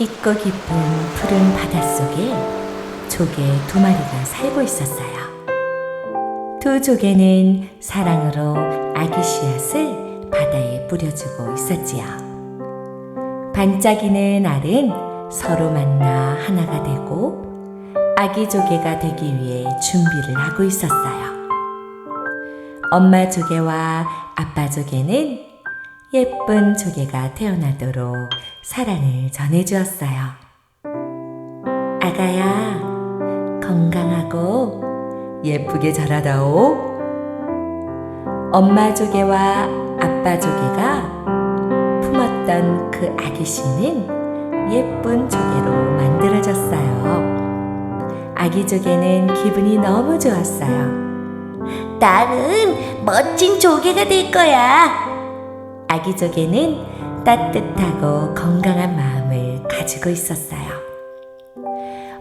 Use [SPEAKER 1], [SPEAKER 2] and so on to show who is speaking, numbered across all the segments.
[SPEAKER 1] 깊고 깊은 푸른 바닷속에 조개 두 마리가 살고 있었어요. 두 조개는 사랑으로 아기 씨앗을 바다에 뿌려주고 있었지요. 반짝이는 알은 서로 만나 하나가 되고 아기 조개가 되기 위해 준비를 하고 있었어요. 엄마 조개와 아빠 조개는 예쁜 조개가 태어나도록 사랑을 전해주었어요. 아가야, 건강하고 예쁘게 자라다오. 엄마 조개와 아빠 조개가 품었던 그 아기 씨는 예쁜 조개로 만들어졌어요. 아기 조개는 기분이 너무 좋았어요.
[SPEAKER 2] 나는 멋진 조개가 될 거야.
[SPEAKER 1] 아기 조개는 따뜻하고 건강한 마음을 가지고 있었어요.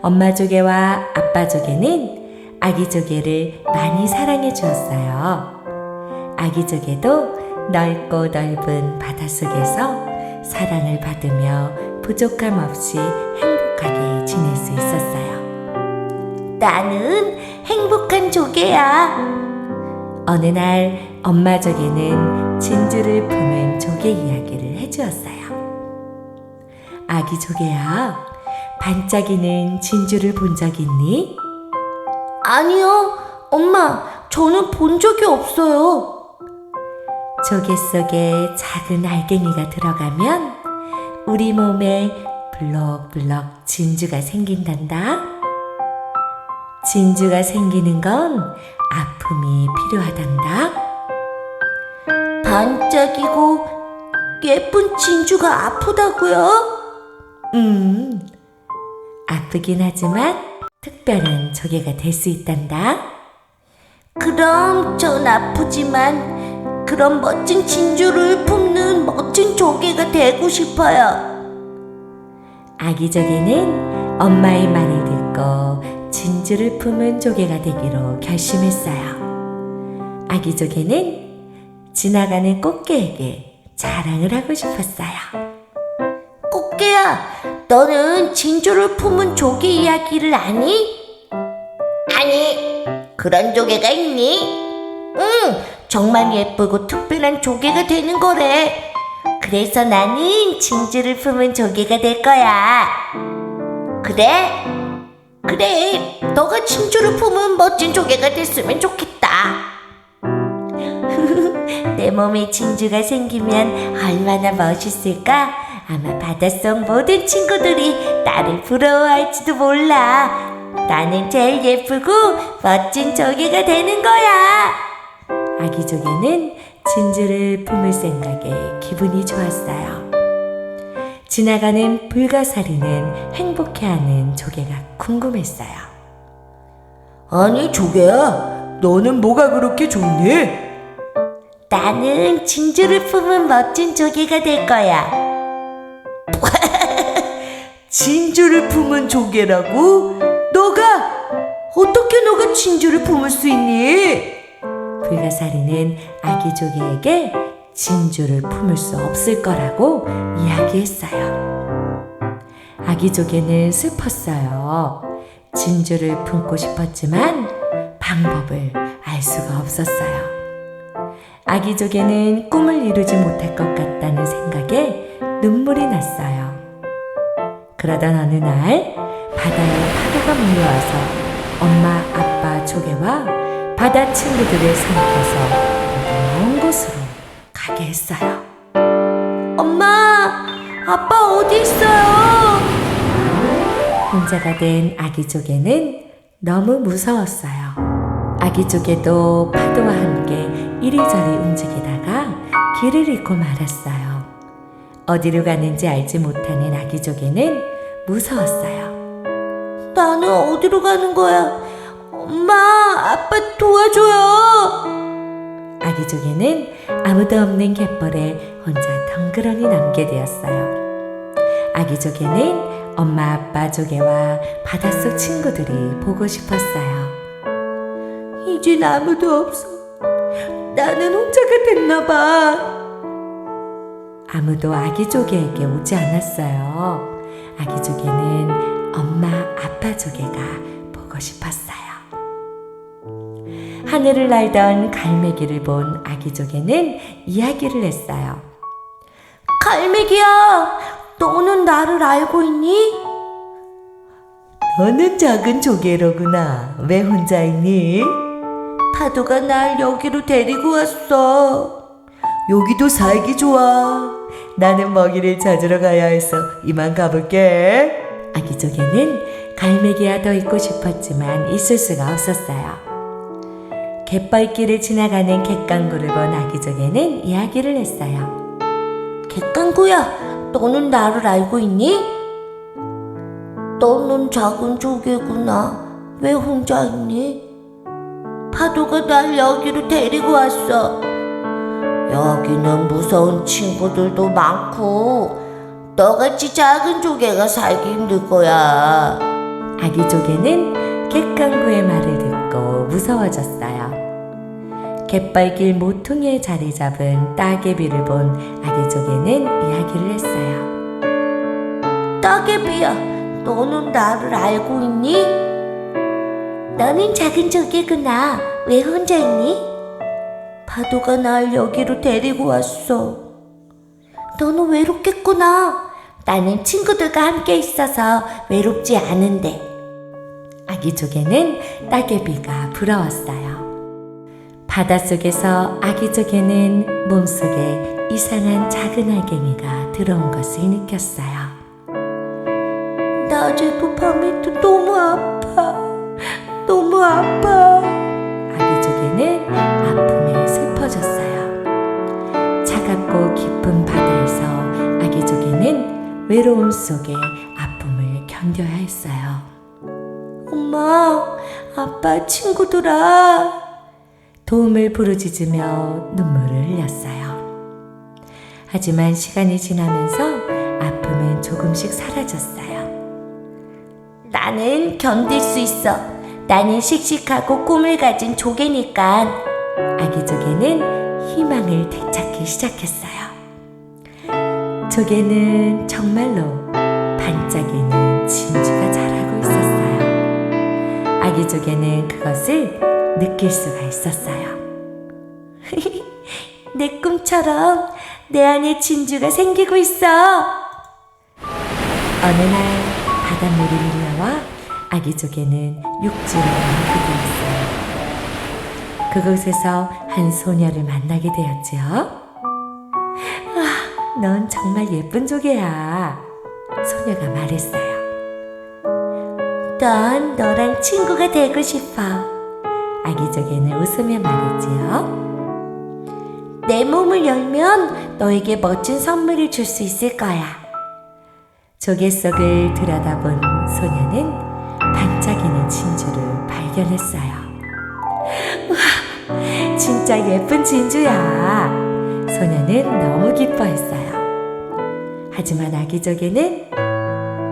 [SPEAKER 1] 엄마 조개와 아빠 조개는 아기 조개를 많이 사랑해 주었어요. 아기 조개도 넓고 넓은 바닷속에서 사랑을 받으며 부족함 없이 행복하게 지낼 수 있었어요.
[SPEAKER 2] 나는 행복한 조개야.
[SPEAKER 1] 어느 날 엄마 조개는 진주를 품은 조개 이야기를 해주었어요. 아기 조개야, 반짝이는 진주를 본 적 있니?
[SPEAKER 2] 아니요, 엄마, 저는 본 적이 없어요.
[SPEAKER 1] 조개 속에 작은 알갱이가 들어가면 우리 몸에 블럭블럭 진주가 생긴단다. 진주가 생기는 건 아픔이 필요하단다.
[SPEAKER 2] 반짝이고 예쁜 진주가 아프다고요?
[SPEAKER 1] 음, 아프긴 하지만 특별한 조개가 될 수 있단다.
[SPEAKER 2] 그럼 전 아프지만 그런 멋진 진주를 품는 멋진 조개가 되고 싶어요.
[SPEAKER 1] 아기 조개는 엄마의 말을 듣고 진주를 품은 조개가 되기로 결심했어요. 아기 조개는 지나가는 꽃게에게 자랑을 하고 싶었어요.
[SPEAKER 2] 꽃게야, 너는 진주를 품은 조개 이야기를 아니? 아니, 그런 조개가 있니? 응, 정말 예쁘고 특별한 조개가 되는 거래. 그래서 나는 진주를 품은 조개가 될 거야. 그래? 그래, 너가 진주를 품은 멋진 조개가 됐으면 좋겠다. 내 몸에 진주가 생기면 얼마나 멋있을까? 아마 바닷속 모든 친구들이 나를 부러워할지도 몰라. 나는 제일 예쁘고 멋진 조개가 되는 거야.
[SPEAKER 1] 아기 조개는 진주를 품을 생각에 기분이 좋았어요. 지나가는 불가사리는 행복해하는 조개가 궁금했어요.
[SPEAKER 2] 아니, 조개야, 너는 뭐가 그렇게 좋니? 나는 진주를 품은 멋진 조개가 될 거야. 진주를 품은 조개라고? 너가? 어떻게 너가 진주를 품을 수 있니?
[SPEAKER 1] 불가사리는 아기 조개에게 진주를 품을 수 없을 거라고 이야기했어요. 아기 조개는 슬펐어요. 진주를 품고 싶었지만 방법을 알 수가 없었어요. 아기 조개는 꿈을 이루지 못할 것 같다는 생각에 눈물이 났어요. 그러던 어느 날 바다에 파도가 몰려와서 엄마, 아빠 조개와 바다 친구들을 삼켜서 먼 곳으로 가게 했어요.
[SPEAKER 2] 엄마, 아빠 어디 있어요?
[SPEAKER 1] 혼자가 된 아기 조개는 너무 무서웠어요. 아기 조개도 파도와 함께 이리저리 움직이다가 길을 잃고 말았어요. 어디로 가는지 알지 못하는 아기 조개는 무서웠어요.
[SPEAKER 2] 나는 어디로 가는 거야? 엄마, 아빠 도와줘요.
[SPEAKER 1] 아기 조개는 아무도 없는 갯벌에 혼자 덩그러니 남게 되었어요. 아기 조개는 엄마 아빠 조개와 바닷속 친구들이 보고 싶었어요.
[SPEAKER 2] 이젠 아무도 없어. 나는 혼자가 됐나 봐.
[SPEAKER 1] 아무도 아기 조개에게 오지 않았어요. 아기 조개는 엄마 아빠 조개가 보고 싶었어요. 하늘을 날던 갈매기를 본 아기 조개는 이야기를 했어요.
[SPEAKER 2] 갈매기야, 너는 나를 알고 있니?
[SPEAKER 1] 너는 작은 조개로구나. 왜 혼자 있니?
[SPEAKER 2] 파도가 날 여기로 데리고 왔어.
[SPEAKER 1] 여기도 살기 좋아. 나는 먹이를 찾으러 가야 해서 이만 가볼게. 아기 조개는 갈매기와 더 있고 싶었지만 있을 수가 없었어요. 갯벌길을 지나가는 갯강구를 본 아기 조개는 이야기를 했어요.
[SPEAKER 2] 객강구야, 너는 나를 알고 있니? 너는 작은 조개구나. 왜 혼자 있니? 파도가 날 여기로 데리고 왔어. 여기는 무서운 친구들도 많고, 너같이 작은 조개가 살기 힘들 거야.
[SPEAKER 1] 아기 조개는 갯강구의 말을 듣고 무서워졌어요. 갯벌길 모퉁이에 자리 잡은 따개비를 본 아기 조개는 이야기를 했어요.
[SPEAKER 2] 따개비야, 너는 나를 알고 있니? 너는 작은 조개구나. 왜 혼자 있니? 파도가 날 여기로 데리고 왔어. 너는 외롭겠구나. 나는 친구들과 함께 있어서 외롭지 않은데.
[SPEAKER 1] 아기 조개는 따개비가 부러웠어요. 바닷속에서 아기 조개는 몸속에 이상한 작은 알갱이가 들어온 것을 느꼈어요.
[SPEAKER 2] 낮에도 밤에도
[SPEAKER 1] 외로움 속에 아픔을 견뎌야 했어요.
[SPEAKER 2] 엄마, 아빠, 친구들아.
[SPEAKER 1] 도움을 부르짖으며 눈물을 흘렸어요. 하지만 시간이 지나면서 아픔은 조금씩 사라졌어요.
[SPEAKER 2] 나는 견딜 수 있어. 나는 씩씩하고 꿈을 가진 조개니까.
[SPEAKER 1] 아기 조개는 희망을 되찾기 시작했어요. 조개는 정말로 반짝이는 진주가 자라고 있었어요. 아기 조개는 그것을 느낄 수가 있었어요.
[SPEAKER 2] 내 꿈처럼 내 안에 진주가 생기고 있어.
[SPEAKER 1] 어느 날 바닷물이 밀려와 아기 조개는 육지로 나오게 되었어요. 그곳에서 한 소녀를 만나게 되었지요. 아, 넌 정말 예쁜 조개야. 소녀가 말했어요.
[SPEAKER 2] 난 너랑 친구가 되고 싶어.
[SPEAKER 1] 아기 조개는 웃으며 말했지요.
[SPEAKER 2] 내 몸을 열면 너에게 멋진 선물을 줄 수 있을 거야.
[SPEAKER 1] 조개 속을 들여다본 소녀는 반짝이는 진주를 발견했어요. 와, 진짜 예쁜 진주야. 소녀는 너무 기뻐했어요. 하지만 아기 조개는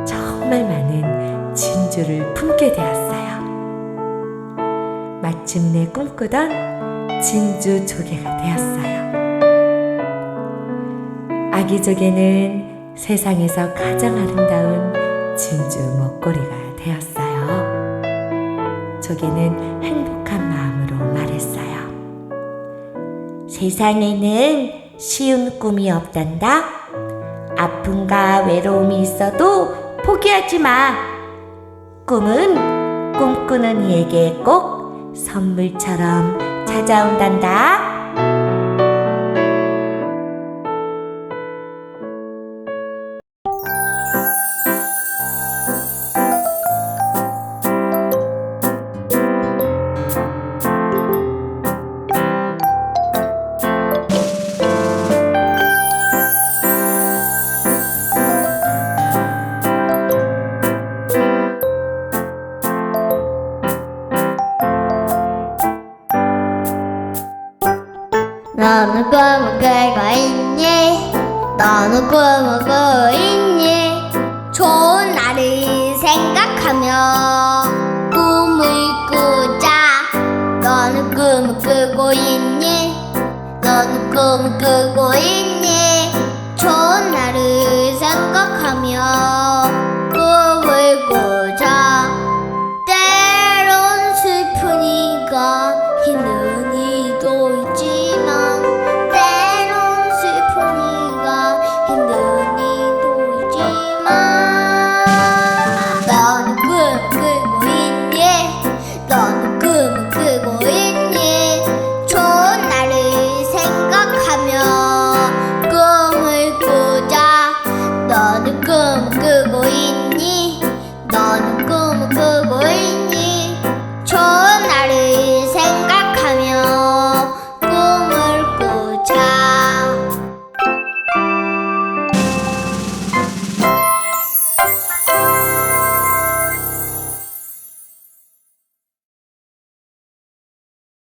[SPEAKER 1] 정말 많은 진주를 품게 되었어요. 마침내 꿈꾸던 진주 조개가 되었어요. 아기 조개는 세상에서 가장 아름다운 진주 목걸이가 되었어요. 조개는 행복한 마음으로 말했어요.
[SPEAKER 2] 세상에는 쉬운 꿈이 없단다. 아픔과 외로움이 있어도 포기하지 마. 꿈은 꿈꾸는 이에게 꼭 선물처럼 찾아온단다.
[SPEAKER 3] 꿈을 꾸고 있니? 너는 꿈을 꾸고 있니? 좋은 날을 생각하며 꿈을 꾸자 너는 꿈을 꾸고 있니? 너는 꿈을 꾸고 있니? 좋은 날을 생각하며